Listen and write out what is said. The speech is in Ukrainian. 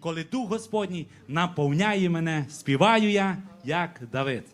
Коли дух Господній наповняє мене, співаю я, як Давид.